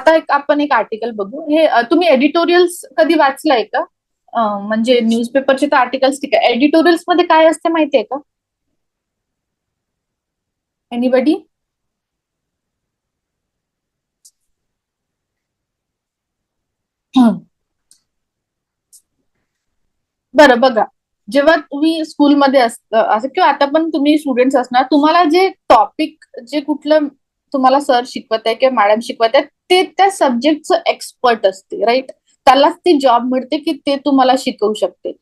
आता एक आपण एक आर्टिकल बघू. हे तुम्ही एडिटोरियल्स कधी वाचलंय का? म्हणजे न्यूजपेपरचे तर आर्टिकल्स ठीक आहे. एडिटोरियल्समध्ये काय असते माहितीये का? एनिबडी बरं बघा. जेव्हा तुम्ही स्कूलमध्ये असं किंवा आता पण तुम्ही स्टुडंट्स असणार तुम्हाला जे टॉपिक जे कुठलं तुम्हाला सर शिकवत आहे किंवा मॅडम शिकवत आहे ते त्या सब्जेक्टचं एक्सपर्ट असते राईट त्यालाच ती जॉब मिळते की ते तुम्हाला शिकवू शकते.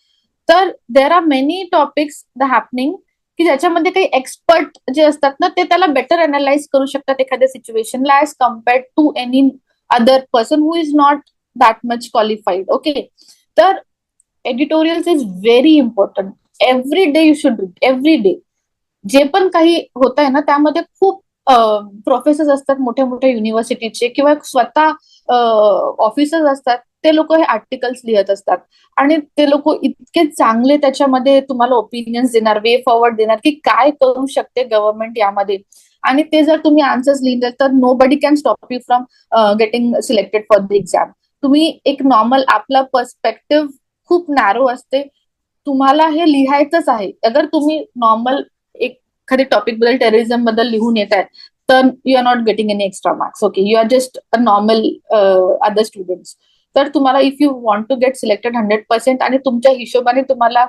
तर there are many topics the happening की ज्याच्यामध्ये काही एक्सपर्ट जे असतात ना ते त्याला बेटर अनालाइज करू शकतात एखाद्या सिच्युएशनला as compared to any other person who is not that much qualified okay तर editorials is very important every day you should do every day जे पण काही होत आहे ना त्यामध्ये खूप प्रोफेसर असतात मोठ्या मोठ्या युनिव्हर्सिटीचे किंवा स्वतः ऑफिसर्स असतात ते लोक हे आर्टिकल्स लिहित असतात. आणि ते लोक इतके चांगले त्याच्यामध्ये तुम्हाला ओपिनियन्स देणार वे फॉरवर्ड देणार की काय करू शकते गव्हर्नमेंट यामध्ये. आणि ते जर तुम्ही आन्सर्स लिहिले तर nobody can stop you from getting selected for the exam तुम्ही एक नॉर्मल आपला पर्स्पेक्टिव्ह खूप नॅरो असते. तुम्हाला हे लिहायचंच आहे. अगर तुम्ही नॉर्मल एखाद्या टॉपिकबद्दल टेररिझमबद्दल लिहून येत आहेत तर you are not getting any extra marks okay you are just a normal other students तर तुम्हाला if you want to get selected hundred percent आणि तुमच्या हिशोबाने तुम्हाला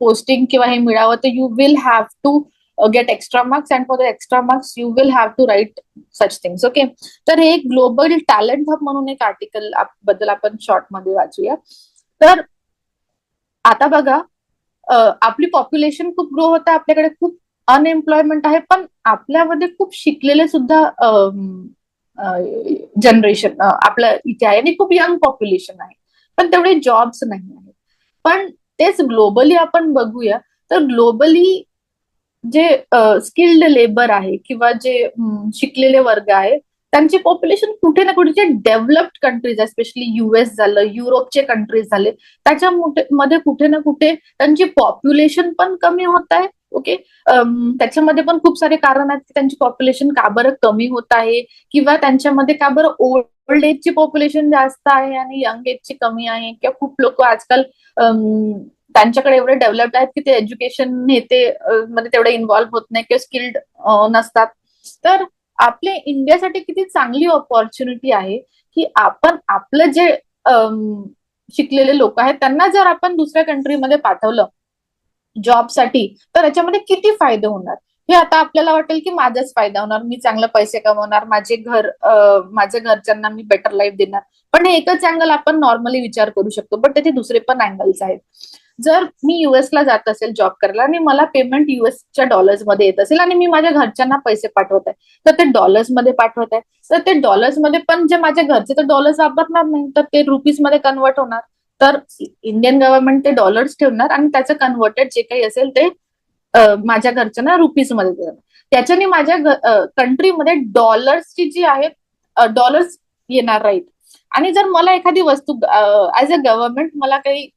पोस्टिंग किंवा हे मिळावं तर you will have to get extra marks and for the extra marks you will have to write such things okay तर हे एक ग्लोबल टॅलेंट हब म्हणून एक आर्टिकलबद्दल आपण शॉर्टमध्ये वाचूया. तर आता बघा uh, आपली पॉप्युलेशन खूप ग्रो होत आहे आपल्याकडे खूप अनएम्प्लॉयमेंट आहे पण आपल्यामध्ये खूप शिकलेले सुद्धा जनरेशन आपल्या इथे आहे आणि खूप यंग पॉप्युलेशन आहे. पण तेवढे जॉब्स नाही आहेत. पण तेच ग्लोबली आपण बघूया तर ग्लोबली जे स्किल्ड लेबर आहे किंवा जे शिकलेले वर्ग आहे त्यांचे पॉप्युलेशन कुठे ना कुठे जे डेव्हलप्ड कंट्रीज आहे स्पेशली युएस झालं युरोपचे कंट्रीज झाले त्याच्या मध्ये कुठे ना कुठे त्यांची पॉप्युलेशन पण कमी होत आहे ओके त्याच्यामध्ये पण खूप सारे कारण आहेत की त्यांची पॉप्युलेशन का बरं कमी होत आहे किंवा त्यांच्यामध्ये का बरं ओल्ड एजची पॉप्युलेशन जास्त आहे आणि यंग एजची कमी आहे? किंवा खूप लोक आजकाल त्यांच्याकडे एवढे डेव्हलप्ड आहेत की ते एज्युकेशन नेते मध्ये तेवढे इन्व्हॉल्व्ह होत नाही किंवा स्किल्ड नसतात. तर आपल्या इंडियासाठी किती चांगली ऑपॉर्च्युनिटी आहे की आपण आपलं जे शिकलेले लोक आहेत त्यांना जर आपण दुसऱ्या कंट्रीमध्ये पाठवलं जॉबसाठी तर याच्यामध्ये किती फायदे होणार? हे आता आपल्याला वाटेल की माझाच फायदा होणार मी चांगले पैसे कमवणार माझे घर माझ्या घरच्यांना मी बेटर लाईफ देणार. पण हे एकच अँगल आपण नॉर्मली विचार करू शकतो पण त्याचे दुसरे पण अँगल्स आहेत. जर मी युएसला जात असेल जॉब करायला आणि मला पेमेंट युएसच्या डॉलर्समध्ये येत असेल आणि मी माझ्या घरच्यांना पैसे पाठवत आहे तर ते डॉलर्समध्ये पाठवत आहे. तर ते डॉलर्समध्ये पण जे माझ्या घरचे तर डॉलर्स वापरणार नाही तर ते रुपीजमध्ये कन्वर्ट होणार. तर इंडियन गव्हर्नमेंट ते डॉलर्स ठेवणार आणि त्याचं कन्व्हर्टेड जे काही असेल ते माझ्या घरच्यांना रुपीजमध्ये देणार. त्याच्याने माझ्या कंट्रीमध्ये डॉलर्सची जी आहेत डॉलर्स येणार राईट आणि जर मला एखादी वस्तू ऍज अ गव्हर्नमेंट मला काही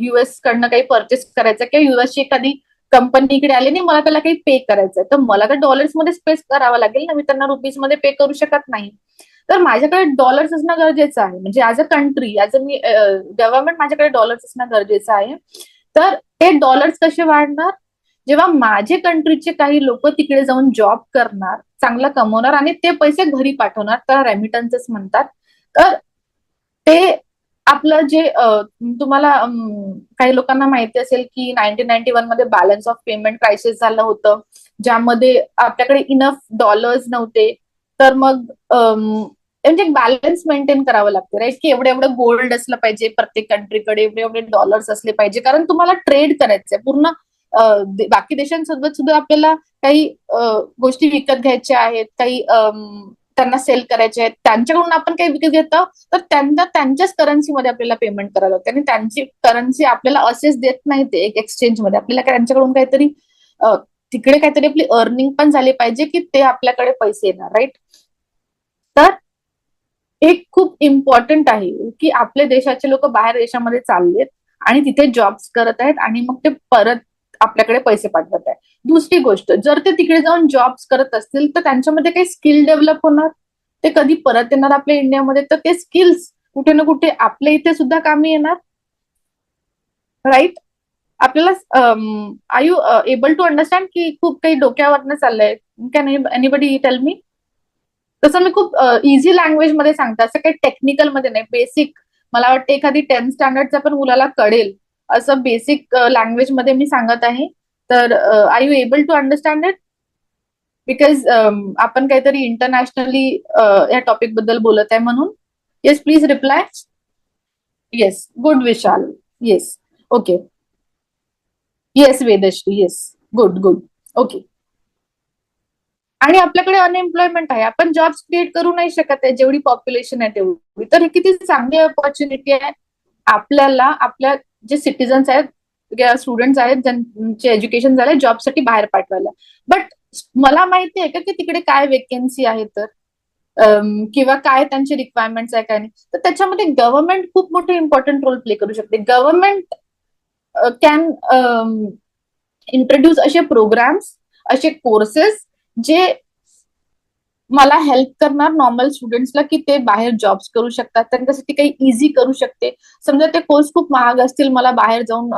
युएस कडनं काही परचेस करायचं किंवा युएसची एखादी कंपनी इकडे आली नाही मला त्याला काही पे करायचंय तर मला तर डॉलर्समध्ये स्पेस करावं लागेल ना. मी त्यांना रुपीजमध्ये पे करू शकत नाही. तर माझ्याकडे डॉलर्स असणं गरजेचं आहे. म्हणजे as a country as a me government माझ्याकडे डॉलर्स असणं गरजेचं आहे. तर ते डॉलर्स कसे वाढणार? जेव्हा माझे कंट्रीचे काही लोक तिकडे जाऊन जॉब करणार चांगला कमवणार आणि ते पैसे घरी पाठवणार तर रेमिटन्सेस म्हणतात. तर ते आपलं जे तुम्हाला काही लोकांना माहिती असेल की नाईन्टीन नाईन्टी वनमध्ये बॅलन्स ऑफ पेमेंट क्रायसिस झालं होतं ज्यामध्ये आपल्याकडे इनफ डॉलर्स नव्हते. तर मग म्हणजे बॅलन्स मेंटेन करावं लागतं राईट की एवढं एवढं गोल्ड असलं पाहिजे प्रत्येक कंट्रीकडे एवढे एवढे डॉलर्स असले पाहिजे. कारण तुम्हाला ट्रेड करायचंय. पूर्ण बाकी देशांसोबत सुद्धा आपल्याला काही गोष्टी विकत घ्यायच्या आहेत काही त्यांना सेल करायचे आहेत. त्यांच्याकडून आपण काही विकत घेतो तर त्यांना त्यांच्याच करन्सीमध्ये आपल्याला पेमेंट करावं लागतं. आणि त्यांची करन्सी आपल्याला असेच देत नाही ते एक एक्सचेंजमध्ये आपल्याला त्यांच्याकडून काहीतरी तिकडे काहीतरी आपली अर्निंग पण झाली पाहिजे की ते आपल्याकडे पैसे येणार राईट तर एक खूप इम्पॉर्टंट आहे की आपल्या देशाचे लोक बाहेर देशामध्ये चाललेत आणि तिथे जॉब्स करत आहेत आणि मग ते परत आपल्याकडे पैसे पाठवत आहे दुसरी गोष्ट जर ते तिकडे जाऊन जॉब्स करत असतील तर त्यांच्यामध्ये काही स्किल डेव्हलप होणार. ते कधी परत येणार आपल्या इंडियामध्ये तर ते स्किल्स कुठे ना कुठे आपल्या इथे सुद्धा कामी येणार. राईट आपल्याला I you able to understand की खूप काही डोक्यावरनं चाललंय? कॅन एनिबडी टेल मी तसं मी खूप इझी लँग्वेजमध्ये सांगते. असं काही टेक्निकलमध्ये नाही. बेसिक मला वाटतं एखादी टेन्थ स्टँडर्डचा पण मुलाला कळेल असं बेसिक लँग्वेजमध्ये मी सांगत आहे. तर I you able to understand it because आपण काहीतरी इंटरनॅशनली या टॉपिकबद्दल बोलत आहे म्हणून. Yes please reply yes good Vishal. Yes okay yes Vedashri. Yes good good okay आणि आपल्याकडे अनएम्प्लॉयमेंट आहे. आपण जॉब्स क्रिएट करू नाही शकत आहे. जेवढी पॉप्युलेशन आहे तेवढी. तर ही किती चांगली ऑपॉर्च्युनिटी आहे. आपल्याला आपल्या जे सिटीजन्स आहेत स्टुडंट्स आहेत ज्यांचे एज्युकेशन झालंय जॉबसाठी बाहेर पाठवायला. बट मला माहिती आहे का की तिकडे काय वेकेन्सी आहे तर? किंवा काय त्यांचे रिक्वायरमेंट्स आहे काय नाही? तर त्याच्यामध्ये गव्हर्नमेंट खूप मोठे इम्पॉर्टंट रोल प्ले करू शकते. गव्हर्नमेंट कॅन इंट्रोड्यूस असे प्रोग्राम्स असे कोर्सेस जे मला हेल्प करणार नॉर्मल स्टुडंट्सला की ते बाहेर जॉब्स करू शकतात. त्यांच्यासाठी काही इझी करू शकते. समजा ते कोर्स खूप महाग असतील मला बाहेर जाऊन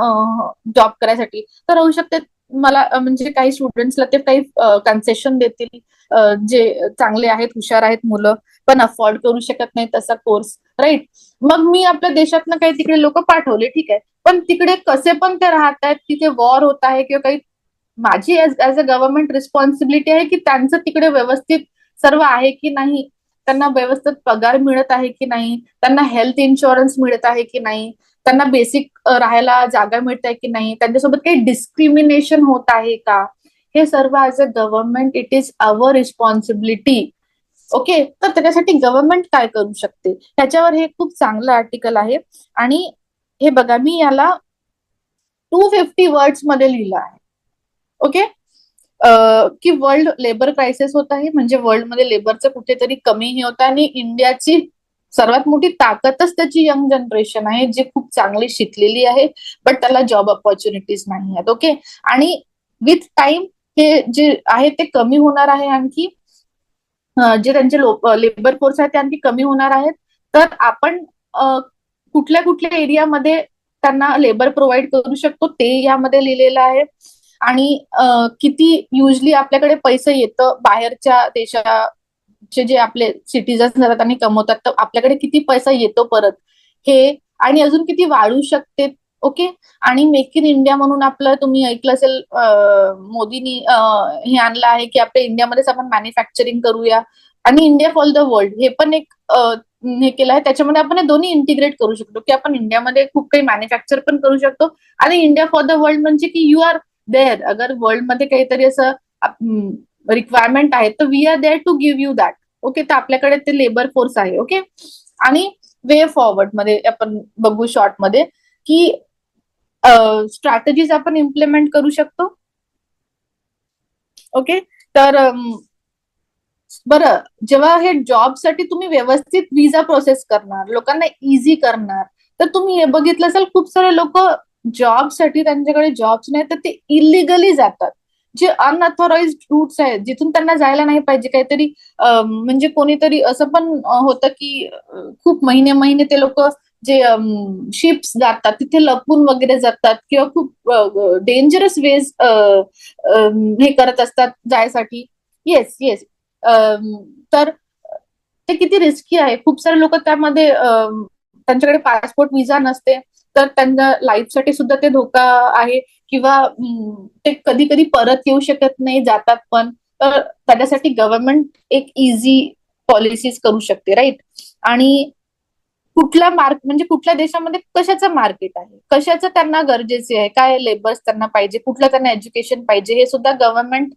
जॉब करायसाठी तर होऊ शकते. मला म्हणजे काही स्टुडंट्सला ते काही कन्सेशन देतील. जे चांगले आहेत हुशार आहेत मुलं पण अफोर्ड करू शकत नाही तसा कोर्स राईट मग मी आपल्या देशातनं काही तिकडे लोक पाठवले ठीक आहे. पण तिकडे कसे पण ते राहत आहेत तिथे वॉर होत आहे किंवा काही माझी ऍज अ गव्हर्नमेंट रिस्पॉन्सिबिलिटी आहे की त्यांचं तिकडे व्यवस्थित सर्व आहे की नाही? त्यांना व्यवस्थित पगार मिळत आहे की नाही? त्यांना हेल्थ इन्शुरन्स मिळत आहे की नाही? त्यांना बेसिक राहायला जागा मिळत आहे की नाही? त्यांच्यासोबत काही डिस्क्रिमिनेशन होत आहे का? हे सर्व as a government it is our responsibility okay तर त्याच्यासाठी गव्हर्नमेंट काय करू शकते? ह्याच्यावर हे खूप चांगलं आर्टिकल आहे. आणि हे बघा मी याला टू फिफ्टी वर्ड्समध्ये लिहिलं आहे. ओके? की वर्ल्ड लेबर क्रायसिस होत आहे म्हणजे वर्ल्डमध्ये लेबरचं कुठेतरी कमी हे होतं आणि इंडियाची सर्वात मोठी ताकदच त्याची यंग जनरेशन आहे जी खूप चांगली शिकलेली आहे बट त्याला जॉब ऑपॉर्च्युनिटीज नाही आहेत ओके? आणि विथ टाइम हे जे आहे ते कमी होणार आहे आणखी. जे त्यांचे लेबर फोर्स आहेत ते आणखी कमी होणार आहेत. तर आपण कुठल्या कुठल्या एरियामध्ये त्यांना लेबर प्रोव्हाइड करू शकतो ते यामध्ये लिहिलेलं आहे. आणि किती युजली आपल्याकडे पैसे येतं बाहेरच्या देशाचे जे आपले सिटीजन्स झातात आणि कमवतात तर आपल्याकडे किती पैसा येतो परत? हे आणि अजून किती वाढू शकते? ओके? आणि मेक इन इंडिया म्हणून आपलं तुम्ही ऐकलं असेल मोदींनी हे आणलं आहे की आपल्या इंडियामध्येच आपण मॅन्युफॅक्चरिंग करूया. आणि इंडिया फॉर द वर्ल्ड हे पण एक हे केलं आहे. त्याच्यामध्ये आपण हे दोन्ही इंटिग्रेट करू शकतो. की आपण इंडियामध्ये खूप काही मॅन्युफॅक्चर पण करू शकतो. आणि इंडिया फॉर द वर्ल्ड म्हणजे की यू आर देअर अगर वर्ल्डमध्ये काहीतरी असं रिक्वायरमेंट आहे तर we are there to give you that okay तर आपल्याकडे ते लेबर फोर्स आहे. ओके आणि वे फॉरवर्डमध्ये आपण बघू शॉर्टमध्ये की स्ट्रॅटेजीज आपण इम्प्लिमेंट करू शकतो. ओके तर बरं जेव्हा हे जॉबसाठी तुम्ही व्यवस्थित व्हिजा प्रोसेस करणार लोकांना इझी करणार तर तुम्ही हे बघितलं असेल खूप सारे लोक जॉबसाठी त्यांच्याकडे जॉब्स नाही तर ते इलिगली जातात. जे अनऑथॉराइज रूट्स आहेत जिथून त्यांना जायला नाही पाहिजे. काहीतरी म्हणजे कोणीतरी असं पण होतं की खूप महिने महिने ते लोक जे शिप्स जातात तिथे लपून वगैरे जातात किंवा खूप डेंजरस वेज हे करत असतात जायसाठी. येस येस तर ते किती रिस्की आहे. खूप सारे लोक त्यामध्ये त्यांच्याकडे पासपोर्ट विजा नसते. तर त्यांच्या लाईफसाठी सुद्धा ते धोका आहे किंवा ते कधी कधी परत येऊ शकत नाही जातात पण. तर त्याच्यासाठी गव्हर्नमेंट एक इझी पॉलिसीज करू शकते राईट आणि कुठला मार्क म्हणजे कुठल्या देशामध्ये कशाचं मार्केट आहे? कशाचं त्यांना गरजेचे आहे? काय लेबर्स त्यांना पाहिजे? कुठलं त्यांना एज्युकेशन पाहिजे? हे सुद्धा गव्हर्नमेंट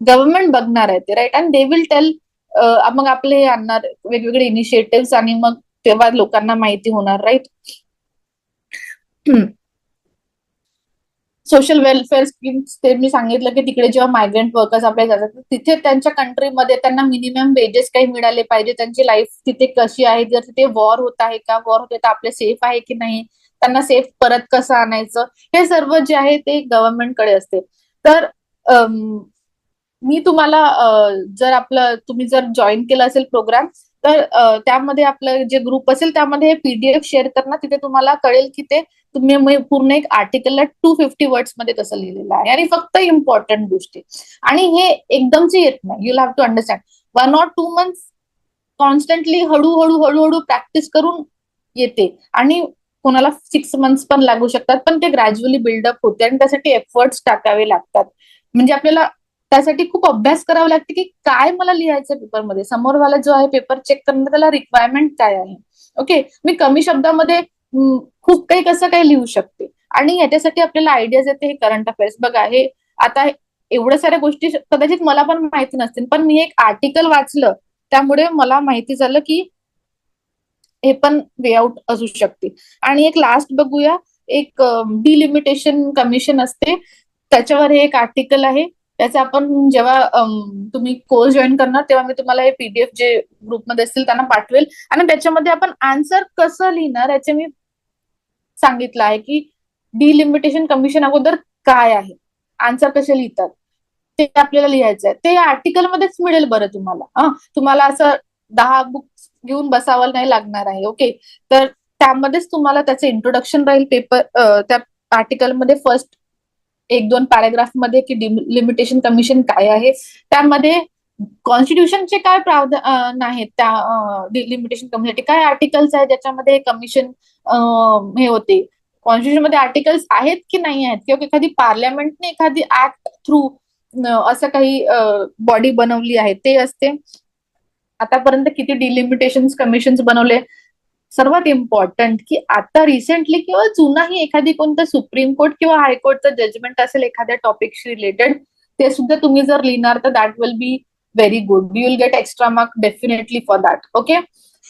गव्हर्नमेंट बघणार आहे ते right and they will tell मग आपले हे आणणार वेगवेगळे इनिशिएटिव्ह आणि मग तेव्हा लोकांना माहिती होणार राईट सोशल वेलफेअर स्कीम्स ते मी सांगितलं की तिकडे जेव्हा मायग्रंट वर्कर्स आपल्या जातात तिथे त्यांच्या कंट्रीमध्ये त्यांना मिनिमम वेजेस काही मिळाले पाहिजे. त्यांची लाईफ तिथे कशी आहे? जर तिथे वॉर होत आहे का? वॉर होते तर आपले सेफ आहे की नाही? त्यांना सेफ परत कसं आणायचं? हे सर्व जे आहे ते गव्हर्नमेंटकडे असते. तर मी तुम्हाला जर आपलं तुम्ही जर जॉईन केलं असेल प्रोग्राम तर त्यामध्ये आपलं जे ग्रुप असेल त्यामध्ये पीडीएफ शेअर करणार तिथे तुम्हाला कळेल की ते तुम्ही पूर्ण एक आर्टिकलला टू फिफ्टी वर्ड्समध्ये कसं लिहिलेलं आहे. आणि फक्त इम्पॉर्टंट गोष्टी. आणि हे एकदमचे येत नाही. You have to understand one or two months constantly हळूहळू हळूहळू प्रॅक्टिस करून येते. आणि कोणाला सिक्स मंथ्स पण लागू शकतात. पण ते ग्रॅज्युअली बिल्डअप होते. आणि त्यासाठी एफर्ट्स टाकावे लागतात. म्हणजे आपल्याला त्यासाठी खूप अभ्यास करावा लागते की काय मला लिहायचं पेपरमध्ये समोरवाला जो आहे पेपर चेक करणं त्याला रिक्वायरमेंट काय आहे? ओके मी कमी शब्दामध्ये खूप काही कसं काही लिहू शकते? आणि याच्यासाठी आपल्याला आयडियाज येते हे करंट अफेअर्स बघा हे आता एवढ्या साऱ्या गोष्टी कदाचित मला पण माहिती नसतील पण मी एक आर्टिकल वाचलं. त्यामुळे मला माहिती झालं की हे पण वे आउट असू शकते. आणि एक लास्ट बघूया. एक डिलिमिटेशन कमिशन असते. त्याच्यावर हे एक आर्टिकल आहे. त्याचा आपण जेव्हा तुम्ही कोर्स जॉईन करणार तेव्हा मी तुम्हाला हे पीडीएफ जे ग्रुपमध्ये असतील त्यांना पाठवेल. आणि त्याच्यामध्ये आपण आन्सर कसं लिहिणार याचे मी सांगितलं आहे की डिलिमिटेशन कमिशन अगोदर काय आहे? आन्सर कसे लिहितात? ते आपल्याला लिहायचं आहे ते आर्टिकल मध्येच मिळेल बरं तुम्हाला. तुम्हाला असं दहा बुक्स घेऊन बसावं नाही लागणार आहे ओके तर त्यामध्येच तुम्हाला त्याचं इंट्रोडक्शन राहील पेपर त्या आर्टिकलमध्ये फर्स्ट एक दोन पॅराग्राफमध्ये की लिमिटेशन कमिशन काय आहे? त्यामध्ये कॉन्स्टिट्यूशनचे काय प्रावधान आहेत त्या लिमिटेशन कमिशनसाठी काय आर्टिकल्स आहेत? ज्याच्यामध्ये कमिशन हे होते? कॉन्स्टिट्यूशनमध्ये आर्टिकल्स आहेत की नाही आहेत? किंवा एखादी पार्लमेंटने एखादी ऍक्ट थ्रू असं काही बॉडी बनवली आहे ते असते. आतापर्यंत किती डिलिमिटेशन कमिशन बनवले? सर्वात इम्पॉर्टंट की आता रिसेंटली किंवा जुनाही एखादी कोणतं सुप्रीम कोर्ट किंवा हायकोर्टचं जजमेंट असेल एखाद्या टॉपिकशी रिलेटेड ते सुद्धा तुम्ही जर लिहिणार तर that will be very good you will get extra mark definitely for that okay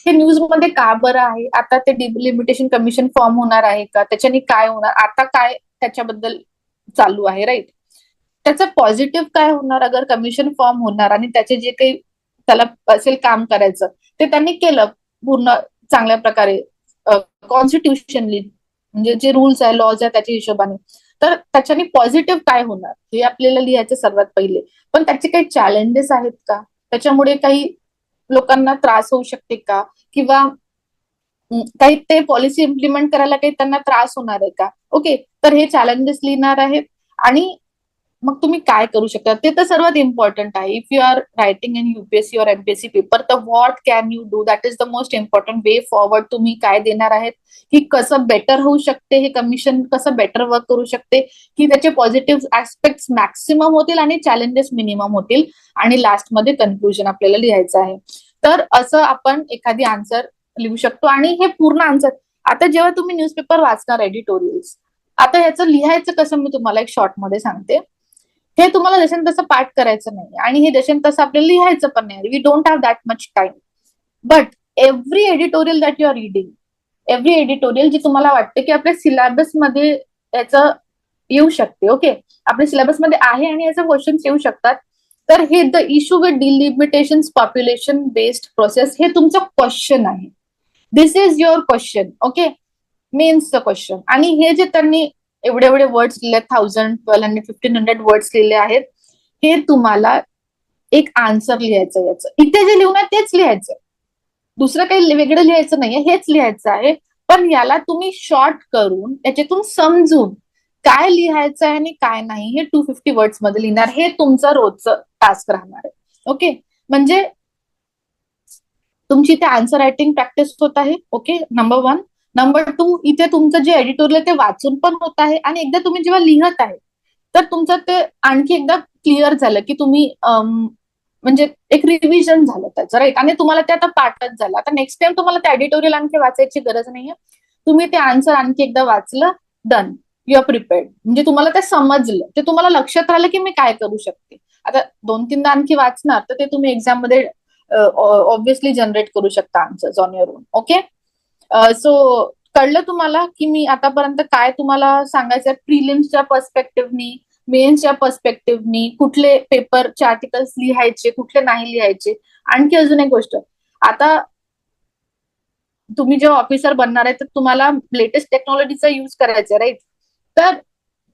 हे न्यूजमध्ये का बरं आहे? आता ते डिलिमिटेशन कमिशन फॉर्म होणार आहे का? त्याच्याने काय होणार? आता काय त्याच्याबद्दल चालू आहे राईट त्याचं पॉझिटिव्ह काय होणार अगर कमिशन फॉर्म होणार आणि त्याचे जे काही त्याला असेल काम करायचं ते त्यांनी केलं पूर्ण चांगल्या प्रकारे कॉन्स्टिट्युशनली म्हणजे जे रूल्स आहे लॉज आहे त्याच्या हिशोबाने. तर त्याच्याने पॉझिटिव्ह काय होणार? हे आपल्याला लिहायचं सर्वात पहिले. पण त्याचे काही चॅलेंजेस आहेत का? त्याच्यामुळे काही लोकांना त्रास होऊ शकते का? किंवा काही ते पॉलिसी इम्प्लिमेंट करायला काही त्यांना त्रास होणार आहे का? ओके तर हे चॅलेंजेस लिहिणार आहेत. आणि मग तुम्ही काय करू शकता? ते तर सर्वात इम्पॉर्टंट आहे. If you are writing in UPSC और एमपीएससी पेपर तर what can you do that is the most important way forward तुम्ही काय देणार आहेत? की कसं बेटर होऊ शकते? हे कमिशन कसं बेटर वर्क करू शकते? की त्याचे पॉझिटिव्ह ऍस्पेक्ट मॅक्सिमम होतील आणि चॅलेंजेस मिनिमम होतील? आणि लास्टमध्ये कन्क्लुजन आपल्याला लिहायचं आहे. तर असं आपण एखादी आन्सर लिहू शकतो. आणि हे पूर्ण आन्सर आता जेव्हा तुम्ही न्यूजपेपर वाचणार एडिटोरियल्स आता ह्याचं लिहायचं कसं? मी तुम्हाला एक शॉर्टमध्ये सांगते. हे तुम्हाला जसे तसं पाठ करायचं नाही आणि हे जसे तसं आपल्याला लिहायचं पण नाही we don't have that much time but every editorial that you are reading every editorial जी तुम्हाला वाटते की आपल्या सिलेबसमध्ये याचं येऊ शकते ओके आपल्या सिलेबसमध्ये आहे आणि याचे क्वेश्चन्स येऊ शकतात. तर हे the issue with delimitation population based process हे तुमचं क्वेश्चन आहे. This is your question okay मेन्सचं question आणि हे जे त्यांनी एवढे एवढे वर्ड्स लिहिले thousand twelve hundred fifteen hundred words लिहिले आहेत. हे तुम्हाला एक आन्सर लिहायचं याचं. इथे जे लिहून आहे तेच लिहायचं दुसरं काही वेगळं लिहायचं नाहीये हेच लिहायचं आहे. पण याला तुम्ही शॉर्ट करून याच्यातून समजून काय लिहायचं आहे आणि काय नाही हे टू फिफ्टी वर्ड्समध्ये लिहिणार. हे तुमचं रोजचं टास्क राहणार आहे. ओके म्हणजे तुमची इथे आन्सर रायटिंग प्रॅक्टिस होत आहे. Okay number one number two इथे तुमचं जे एडिटोरियल ते वाचून पण होत आहे आणि एकदा तुम्ही जेव्हा लिहत आहे तर तुमचं ते आणखी एकदा क्लिअर झालं की तुम्ही म्हणजे एक रिव्हिजन झालं त्याचं राईट आणि तुम्हाला ते आता पाठच झालं. आता नेक्स्ट टाइम तुम्हाला ते एडिटोरियल आणखी वाचायची गरज नाहीये. तुम्ही ते आन्सर आणखी एकदा वाचलं डन यू आर प्रिपेअर्ड म्हणजे तुम्हाला ते समजलं. ते तुम्हाला लक्षात राहिलं की मी काय करू शकते. आता दोन तीनदा आणखी वाचणार तर ते तुम्ही एक्झाममध्ये ऑब्विसली जनरेट करू शकता answers on your own okay so कळलं तुम्हाला की मी आतापर्यंत काय तुम्हाला सांगायचं प्रिलिम्सच्या पर्स्पेक्टिव्हनी मेन्सच्या पर्स्पेक्टिव्हनी कुठले पेपरचे आर्टिकल्स लिहायचे कुठले नाही लिहायचे? आणखी अजून एक गोष्ट. आता तुम्ही जेव्हा ऑफिसर बनणार आहे तर तुम्हाला लेटेस्ट टेक्नॉलॉजीचा युज करायचा राईट तर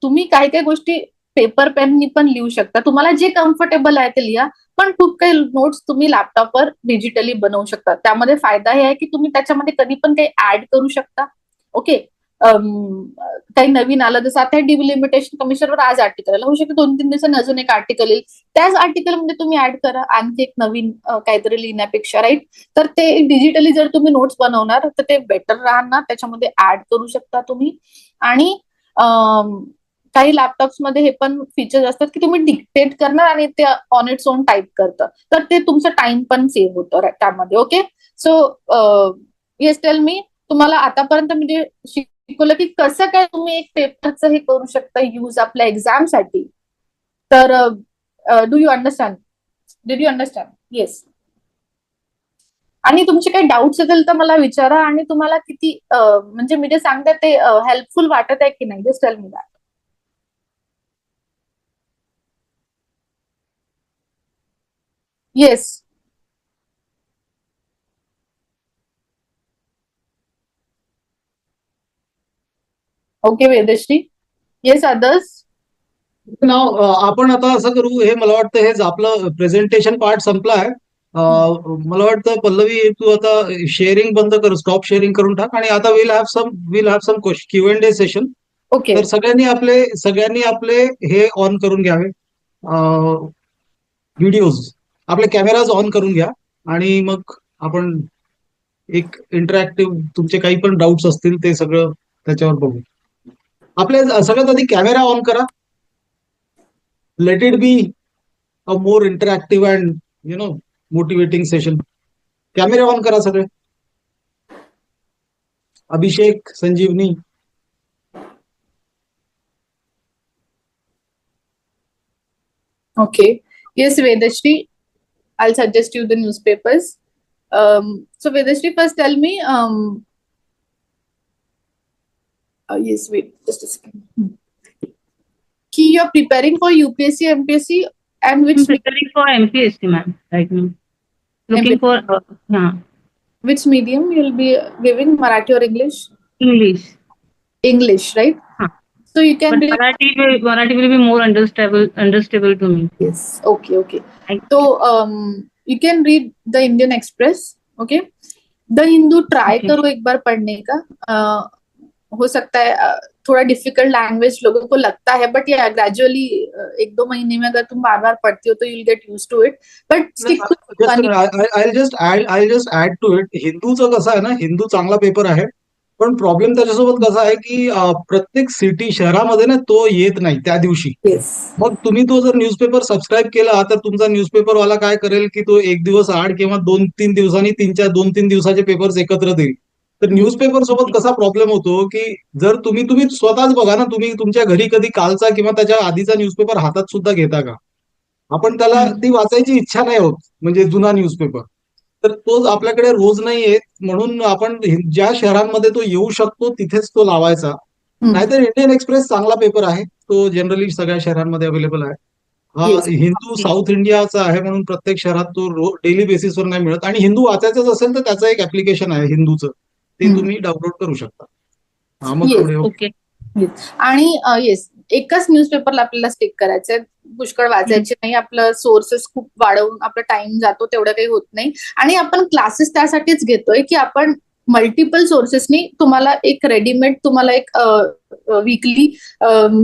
तुम्ही काही काही गोष्टी पेपर पेननी पण लिहू शकता. तुम्हाला जे कम्फर्टेबल आहे ते लिहा. पण खूप काही नोट्स तुम्ही लॅपटॉपवर डिजिटली बनवू शकता. त्यामध्ये फायदा हे आहे की तुम्ही त्याच्यामध्ये कधी पण काही ऍड करू शकता. ओके काही नवीन आलं जसं आता डिलिमिटेशन कमिशनवर आज आर्टिकल होऊ शकते दोन तीन दिवसांनी अजून एक आर्टिकल येईल. त्याच आर्टिकलमध्ये तुम्ही ऍड करा. आणखी एक नवीन काहीतरी लिहिण्यापेक्षा राईट तर ते डिजिटली जर तुम्ही नोट्स बनवणार तर ते बेटर राहणार. त्याच्यामध्ये ऍड करू शकता तुम्ही. आणि काही लॅपटॉप्समध्ये हे पण फीचर्स असतात की तुम्ही डिक्टेट करणार आणि ते ऑन इट्स ओन टाईप करतं. तर ते तुमचं टाइम पण सेव्ह होतं त्यामध्ये okay so yes tell me तुम्हाला आतापर्यंत म्हणजे शिकवलं की कसं काय तुम्ही एक पेपरचं हे करू शकता यूज आपल्या एक्झामसाठी तर do you understand did you understand yes आणि तुमचे काही डाऊट्स असेल तर मला विचारा आणि तुम्हाला किती म्हणजे मी जे सांगते ते हेल्पफुल वाटत आहे की नाही? Just tell me that yes okay Vedashri yes others now आपण आता असं करू हे मला वाटतं हेच आपलं प्रेझेंटेशन पार्ट संपला आहे मला वाटतं पल्लवी तू आता शेअरिंग बंद कर स्टॉप शेअरिंग करून टाक आणि आता will have some will have some Q and day session okay तर सगळ्यांनी आपले सगळ्यांनी आपले हे ऑन करून घ्यावे. व्हिडिओज आपले कॅमेराज ऑन करून घ्या आणि मग आपण एक इंटरॅक्टिव्ह तुमचे काही पण डाऊट्स असतील ते सगळं त्याच्यावर बघू. आपल्या सगळ्यात आधी कॅमेरा ऑन करा. Let it be a more interactive and you know motivating session camera on करा सगळे. Abhishek Sanjivani. Okay yes Vedashri I'll suggest you the newspapers. Um, so Vedashri, first tell me, um, uh, yes, wait, just a second. Key you're preparing for UPSC, MPSC, and which I'm preparing for MPSC, ma'm, right now. Looking for, uh, yeah, which medium you'll be giving Marathi or English? English. English, right? So you can But be Marathi will, Marathi will be more understandable, understandable to me. yes. Okay, okay. So um, you can read the Indian Express, okay? The Hindu try Okay. करो एक बार पढ़ने का अ, हो सकता है थोड़ा difficult language लोगों को लगता है बट या ग्रेजुअली एक दो महीने में अगर तुम बार बार पढ़ती हो तो you get use to it but I just I just add to it हिंदूचं कसं आहे ना हिंदू चांगला पेपर आहे पण प्रॉब्लेम त्याच्यासोबत कसा आहे की प्रत्येक सिटी शहरामध्ये ना तो येत नाही त्या दिवशी. मग तुम्ही तो जर न्यूजपेपर सबस्क्राईब केला तर तुमचा न्यूजपेपर वाला काय करेल की तो एक दिवस आड किंवा दोन तीन दिवसांनी तीन चार दोन तीन दिवसाचे पेपर्स एकत्र देईल. तर न्यूजपेपर सोबत कसा प्रॉब्लेम होतो की जर तुम्ही तुम्ही स्वतःच बघा ना तुम्ही तुमच्या घरी कधी कालचा किंवा त्याच्या आधीचा न्यूजपेपर हातात सुद्धा घेता का? आपण त्याला. ती वाचायची इच्छा नाही होत म्हणजे जुना न्यूजपेपर तर तो आपल्याकडे रोज नाही येत म्हणून आपण हि- ज्या शहरांमध्ये तो येऊ शकतो तिथेच तो लावायचा. नाहीतर इंडियन एक्सप्रेस चांगला पेपर आहे. तो जनरली सगळ्या शहरांमध्ये अवेलेबल आहे. हा. हिंदू साऊथ इंडियाचा आहे म्हणून प्रत्येक शहरात तो डेली बेसिसवर नाही मिळत. आणि हिंदू वाचायचंच असेल तर त्याचं एक ऍप्लिकेशन आहे हिंदूचं. ते. तुम्ही डाउनलोड करू शकता. हा मग Okay. आणि येस एकच न्यूजपेपरला आपल्याला स्टिक करायचंय. पुष्कळ वाचायचे नाही. आपलं सोर्सेस खूप वाढवून आपला टाइम जातो तेवढं काही होत नाही. आणि आपण क्लासेस त्यासाठीच घेतोय की आपण मल्टिपल सोर्सेसनी तुम्हाला एक रेडीमेड तुम्हाला एक वीकली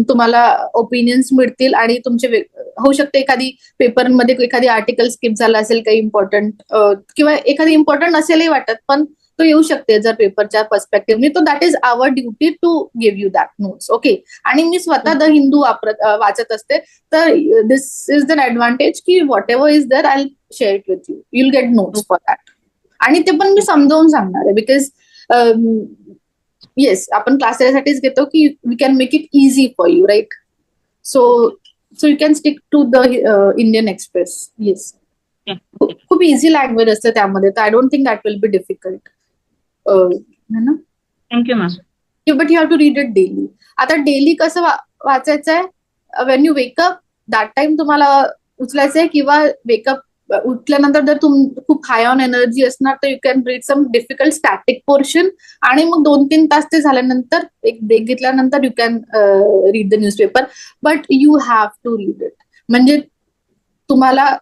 तुम्हाला ओपिनियन्स मिळतील आणि तुमचे होऊ शकते एखादी पेपरमध्ये एखादी आर्टिकल स्किप झाला असेल काही इम्पॉर्टंट किंवा एखादी इम्पॉर्टंट असेलही वाटत पण तो येऊ शकते जर पेपरच्या पर्स्पेक्टिव्हने तो that is our duty to give you that notes okay आणि मी स्वतः द हिंदू वापरत वाचत असते. तर दिस इज द ऍडव्हान्टेज की whatever is there I share it with you you'll get notes for that आणि ते पण मी समजावून सांगणार आहे बिकॉज येस आपण क्लास यासाठीच घेतो की we can make it easy for you right so so you can stick to the Indian Express yes. खूप इझी लँग्वेज असते त्यामध्ये. तर I don't think that will be difficult है ना? You, ma'am. But you have to read it daily आता daily कसं वाचायचं आहे when you wake up that time तुम्हाला उचलायचं आहे किंवा वेकअप उठल्यानंतर जर तुम खूप हाय ऑन एनर्जी असणार तर you can read some difficult static portion आणि मग दोन तीन तास ते झाल्यानंतर एक ब्रेक घेतल्यानंतर you can read the newspaper but you have to read it म्हणजे तुम्हाला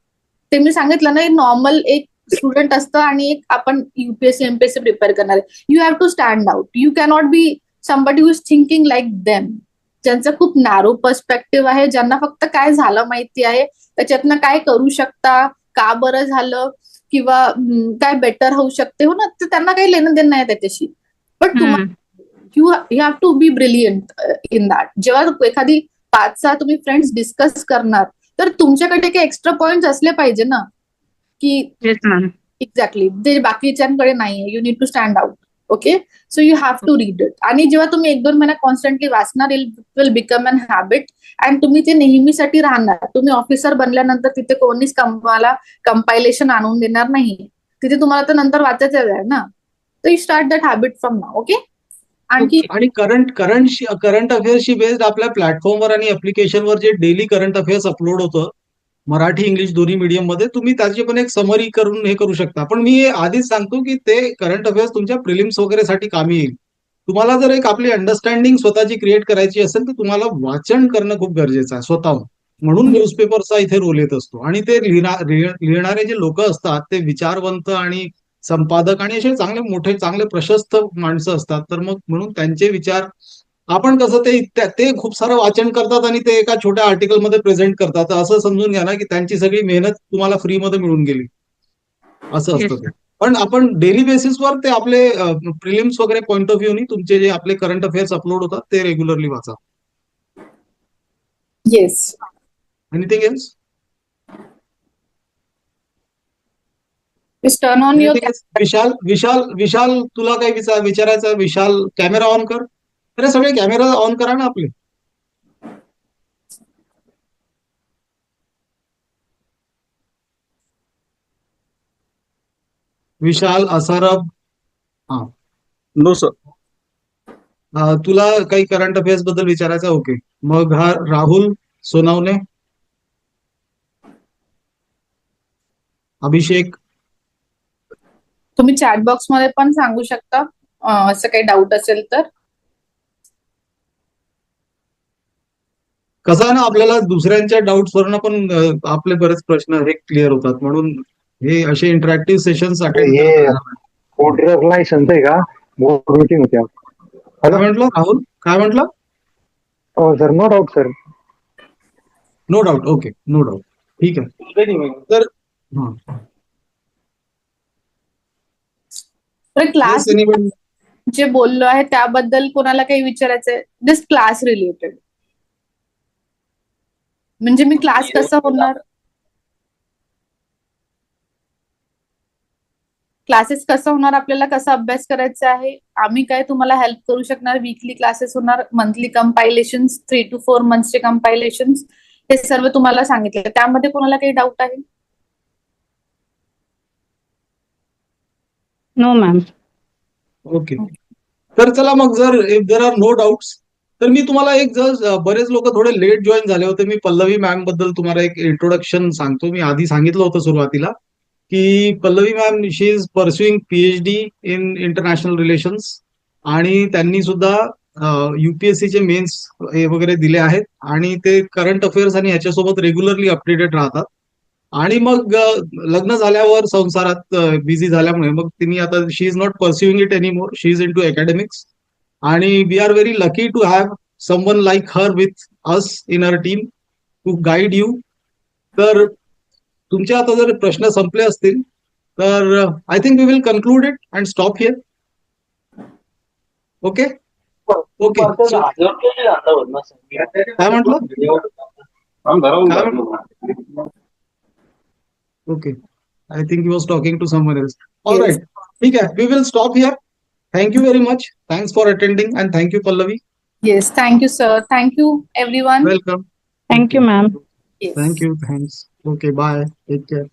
ते मी सांगितलं ना नॉर्मल एक स्टुडंट असतं आणि एक आपण युपीएससी एमपीएससी प्रिपेअर करणार you have to stand out you cannot be somebody who is thinking like them ज्यांचं खूप नॅरो पर्स्पेक्टिव्ह आहे ज्यांना फक्त काय झालं माहिती आहे त्याच्यातनं काय करू शकता का बरं झालं किंवा काय बेटर होऊ शकते हो ना? तर त्यांना काही लेणं देणं नाही त्याच्याशी. But. You you have to be brilliant in that जेव्हा एखादी पाच सहा तुम्ही फ्रेंड्स डिस्कस करणार तर तुमच्याकडे काही एक्स्ट्रा पॉइंट असले पाहिजे ना? की. एक्झॅक्टली जे बाकीच्यांकडे नाहीये. You need to stand out okay so you have to read it आणि जेव्हा तुम्ही एक दोन महिना कॉन्स्टंटली वाचणार it will become an habit and तुम्ही ते नेहमीसाठी राहणार. तुम्ही ऑफिसर बनल्यानंतर तिथे कोणीच तुम्हाला कंपायलेशन आणून देणार नाही. तिथे तुम्हाला तर नंतर वाचायचं आहे ना? तर you start that habit from now okay आणखी आणि करंट करंट करंट अफेअर्सशी बेस्ड आपल्या प्लॅटफॉर्मवर आणि ऍप्लिकेशनवर जे डेली करंट अफेअर्स अपलोड होतं मराठी इंग्लिश दोन्ही मीडियममध्ये तुम्ही त्याची पण एक समरी करून हे करू शकता. पण मी आधीच सांगतो की ते करंट अफेअर्स तुमच्या प्रिलिम्स वगैरे साठी कामी येईल. तुम्हाला जर एक आपली अंडरस्टँडिंग स्वतःची क्रिएट करायची असेल तर तुम्हाला वाचन करणं खूप गरजेचं आहे स्वतःहून. म्हणून न्यूजपेपरचा इथे रोल येत असतो. आणि ते लिहिणारे जे लोक असतात ते विचारवंत आणि संपादक आणि असे चांगले मोठे चांगले प्रशस्त माणसं असतात. तर मग म्हणून त्यांचे विचार आपण कसं ते ते खूप सारं वाचन करतात आणि ते एका छोट्या आर्टिकलमध्ये प्रेझेंट करतात. असं समजून घ्या ना की त्यांची सगळी मेहनत तुम्हाला फ्री मध्ये मिळून गेली. असं असतं. ते. पण आपण डेली बेसिसवर ते आपले प्रिलिम्स वगैरे पॉईंट ऑफ व्ह्यूनी तुमचे जे आपले करंट अफेअर्स अपलोड होतात ते रेग्युलरली वाचा. Yes anything else Vishal Vishal Vishal तुला काही विचार विचारायचं? विशाल कॅमेरा ऑन कर. अरे सगळे कॅमेरा ऑन करा ना आपले. विशाल असारब हा. नो सर तुला काही करंट अफेअर्सबद्दल विचारायचं? ओके मग हा राहुल सोनावणे. अभिषेक. तुम्ही चॅट बॉक्समध्ये पण सांगू शकता असं काही डाऊट असेल तर. कसं आहे ना आपल्याला दुसऱ्यांच्या डाऊट्स वरनं पण आपले बरेच प्रश्न हे क्लिअर होतात. म्हणून हे असे इंटरॅक्टिव्ह हे- फूड ड्रग लायसन्स आहे का? बोर्ड मीटिंग होती आज. काय म्हटलं? राहुल? काय म्हटलं? Sir no doubt sir no doubt okay no doubt ठीक आहे. तर हा. क्लास? जे बोललो आहे त्याबद्दल कोणाला काही विचारायचंय? दिस क्लास रिलेटेड म्हणजे मी क्लास कसा होणार? क्लासेस कसं होणार? आपल्याला कसा अभ्यास करायचा आहे? आम्ही काय तुम्हाला हेल्प करू शकणार? वीकली क्लासेस होणार? Monthly compilation three two four मंथचे compilation हे सर्व तुम्हाला सांगितले. त्यामध्ये कोणाला काही डाऊट आहे? No, ma'am. ओके तर चला मग जर if there are no doubts तर मी तुम्हाला एक जर बरेच लोक थोडे लेट जॉईन झाले होते. मी पल्लवी मॅमबद्दल तुम्हाला एक इंट्रोडक्शन सांगतो. मी आधी सांगितलं होतं सुरुवातीला की Pallavi ma'am she is pursuing PhD in international relations आणि त्यांनी सुद्धा युपीएससीचे चे मेन्स हे वगैरे दिले आहेत आणि ते करंट अफेअर्स आणि ह्याच्यासोबत रेग्युलरली अपडेटेड राहतात. आणि मग लग्न झाल्यावर संसारात बिझी झाल्यामुळे मग तिने आता she is not pursuing it any more she is in to academics and we are very lucky to have someone like her with us in our team to guide you तर तुमचे आता जर प्रश्न संपले असतील तर I think we will conclude it and stop here okay okay काय म्हटलं? Okay I think you was talking to someone else all Yes. Right ठीक आहे. We will stop here Thank you very much. Thanks for attending and thank you, Pallavi. Yes, thank you, sir. Thank you, everyone. Welcome. Thank you, ma'am. Yes. Thank you. Thanks. Okay, bye. Take care.